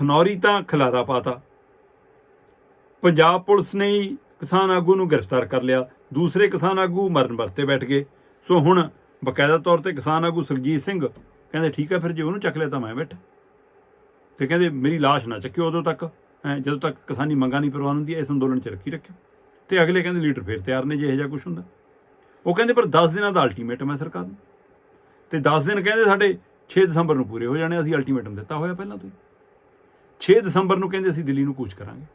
ਖਨੌਰੀ ਤਾਂ ਖਲਾਰਾ ਪਾਤਾ। ਪੰਜਾਬ ਪੁਲਿਸ ਨੇ ਹੀ ਕਿਸਾਨ ਆਗੂ ਨੂੰ ਗ੍ਰਿਫਤਾਰ ਕਰ ਲਿਆ। ਦੂਸਰੇ ਕਿਸਾਨ ਆਗੂ ਮਰਨ ਵਰਤੇ ਬੈਠ ਗਏ। ਸੋ ਹੁਣ ਬਕਾਇਦਾ ਤੌਰ ਤੇ ਕਿਸਾਨ ਆਗੂ ਸੁਖਜੀਤ ਸਿੰਘ ਕਹਿੰਦੇ ਠੀਕ ਹੈ ਫਿਰ ਜੇ ਉਹਨੂੰ ਚੱਕ ਲਿਆ ਤਾਂ ਮੈਂ ਬੈਠਾ। ਤੇ ਕਹਿੰਦੇ ਮੇਰੀ ਲਾਸ਼ ਨਾ ਚੱਕਿਓ ਉਦੋਂ ਤੱਕ। ਹੈਂ, ਜਦੋਂ ਤੱਕ ਕਿਸਾਨੀ ਮੰਗਾਂ ਨਹੀਂ ਪ੍ਰਵਾਨ ਹੁੰਦੀ ਇਸ ਅੰਦੋਲਨ 'ਚ ਰੱਖੀ ਰੱਖਿਓ। ਤੇ ਅਗਲੇ ਕਹਿੰਦੇ ਲੀਡਰ ਫੇਰ ਤਿਆਰ ਨੇ ਜੇ ਇਹੋ ਜਿਹਾ ਕੁਝ ਹੁੰਦਾ। ਉਹ ਕਹਿੰਦੇ ਪਰ 10 ਦਿਨਾਂ ਦਾ ਅਲਟੀਮੇਟਮ ਹੈ ਸਰਕਾਰ ਨੂੰ। ਤੇ 10 ਦਿਨ ਕਹਿੰਦੇ ਸਾਡੇ 6 ਦਸੰਬਰ ਨੂੰ ਪੂਰੇ ਹੋ ਜਾਣੇ ਅਸੀਂ ਅਲਟੀਮੇਟਮ ਦਿੱਤਾ ਹੋਇਆ ਪਹਿਲਾਂ ਤੋਂ ਹੀ। 6 ਦਸੰਬਰ ਨੂੰ ਕਹਿੰਦੇ ਅਸੀਂ ਦਿੱਲੀ ਨੂੰ ਕੂਚ ਕਰਾਂਗੇ।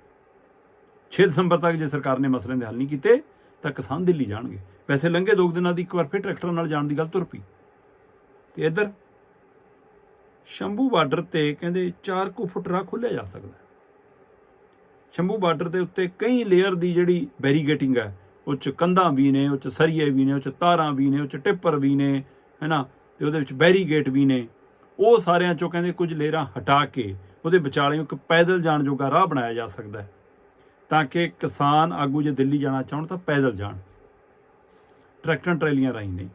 6 ਦਸੰਬਰ ਤੱਕ ਜੇ ਸਰਕਾਰ ਨੇ ਮਸਲੇ ਦੇ ਹੱਲ ਨਹੀਂ ਕੀਤੇ, ਤਾਂ ਕਿਸਾਨ ਦਿੱਲੀ ਜਾਣਗੇ। ਵੈਸੇ ਲੰਘੇ ਦੋ ਕੁ ਦਿਨਾਂ ਦੀ, ਇੱਕ ਵਾਰ ਫਿਰ ਟਰੈਕਟਰਾਂ ਨਾਲ ਜਾਣ ਦੀ ਗੱਲ ਤੁਰ ਪਈ। ਤੇ ਇੱਧਰ ਸ਼ੰਭੂ ਬਾਰਡਰ ਤੇ ਕਹਿੰਦੇ 4 ਕੁ ਫੁੱਟ ਰਾਹ ਖੁੱਲਿਆ ਜਾ ਸਕਦਾ ਸ਼ੰਭੂ ਬਾਰਡਰ ਦੇ ਉੱਤੇ ਕਈ ਲੇਅਰ ਦੀ ਜਿਹੜੀ ਬੈਰੀਗੇਟਿੰਗ ਹੈ, ਉਹ ਚ ਕੰਧਾਂ ਵੀ ਨੇ, ਉਹ ਚ ਸਰੀਏ ਵੀ ਨੇ, ਉਹ ਚ ਤਾਰਾਂ ਵੀ ਨੇ, ਉਹ ਚ ਟਿੱਪਰ ਵੀ ਨੇ ਹੈਨਾ ਤੇ ਉਹਦੇ ਵਿੱਚ ਬੈਰੀਗੇਟ ਵੀ ਨੇ। ਉਹ ਸਾਰਿਆਂ ਚੋਂ ਕਹਿੰਦੇ ਕੁਝ ਲੇਅਰਾਂ ਹਟਾ ਕੇ ਉਹਦੇ ਵਿਚਾਲੇ ਇੱਕ ਪੈਦਲ ਜਾਣ ਜੋਗਾ ਰਾਹ ਬਣਾਇਆ ਜਾ ਸਕਦਾ ਹੈ। ਤਾਂ ਕਿ ਕਿਸਾਨ ਆਗੂ ਜੇ ਦਿੱਲੀ ਜਾਣਾ ਚਾਹਣ ਤਾਂ ਪੈਦਲ ਜਾਣ। ਟਰੈਕਟਰਾਂ ਟਰੈਲੀਆਂ ਰਾਹੀਂ ਨਹੀਂ।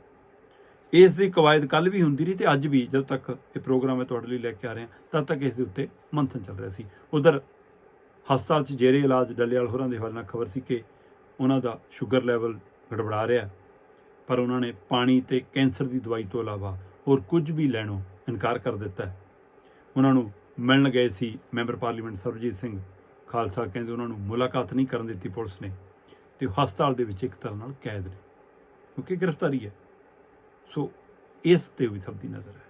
ਇਸ ਦੀ ਕਵਾਇਦ ਕੱਲ ਵੀ ਹੁੰਦੀ ਰਹੀ ਤੇ ਅੱਜ ਵੀ ਜਦੋਂ ਤੱਕ ਇਹ ਪ੍ਰੋਗਰਾਮ ਮੈਂ ਤੁਹਾਡੇ ਲਈ ਲੈ ਕੇ ਆ ਰਿਹਾ, ਤਦ ਤੱਕ ਇਸ ਦੇ ਉੱਤੇ ਮੰਥਨ ਚੱਲ ਰਿਹਾ ਸੀ। ਉਧਰ ਹਸਪਤਾਲ 'ਚ ਜੇਰੇ ਇਲਾਜ ਡੱਲੇਵਾਲ ਹੋਰਾਂ ਦੇ ਹਵਾਲੇ ਨਾਲ ਖਬਰ ਸੀ ਕਿ ਉਹਨਾਂ ਦਾ ਸ਼ੂਗਰ ਲੈਵਲ ਗੜਬੜਾ ਰਿਹਾ ਪਰ ਉਹਨਾਂ ਨੇ ਪਾਣੀ ਤੇ ਕੈਂਸਰ ਦੀ ਦਵਾਈ ਤੋਂ ਇਲਾਵਾ ਹੋਰ ਕੁਝ ਵੀ ਲੈਣੋਂ ਇਨਕਾਰ ਕਰ ਦਿੱਤਾ ਉਹਨਾਂ ਨੂੰ ਮਿਲਣ ਗਏ ਸੀ ਮੈਂਬਰ ਪਾਰਲੀਮੈਂਟ ਸਰਬਜੀਤ ਸਿੰਘ। ਖਾਲਸਾ ਕਹਿੰਦੇ ਉਹਨਾਂ ਨੂੰ ਮੁਲਾਕਾਤ ਨਹੀਂ ਕਰਨ ਦਿੱਤੀ ਪੁਲਿਸ ਨੇ ਤੇ ਹਸਪਤਾਲ ਦੇ ਵਿੱਚ ਇੱਕ ਤਰ੍ਹਾਂ ਨਾਲ ਕੈਦ ਨੇ। ਕਿਉਂਕਿ ਗ੍ਰਿਫਤਾਰੀ ਹੈ। ਸੋ ਇਸ ਤੇ ਵੀ ਸਭ ਦੀ ਨਜ਼ਰ ਹੈ।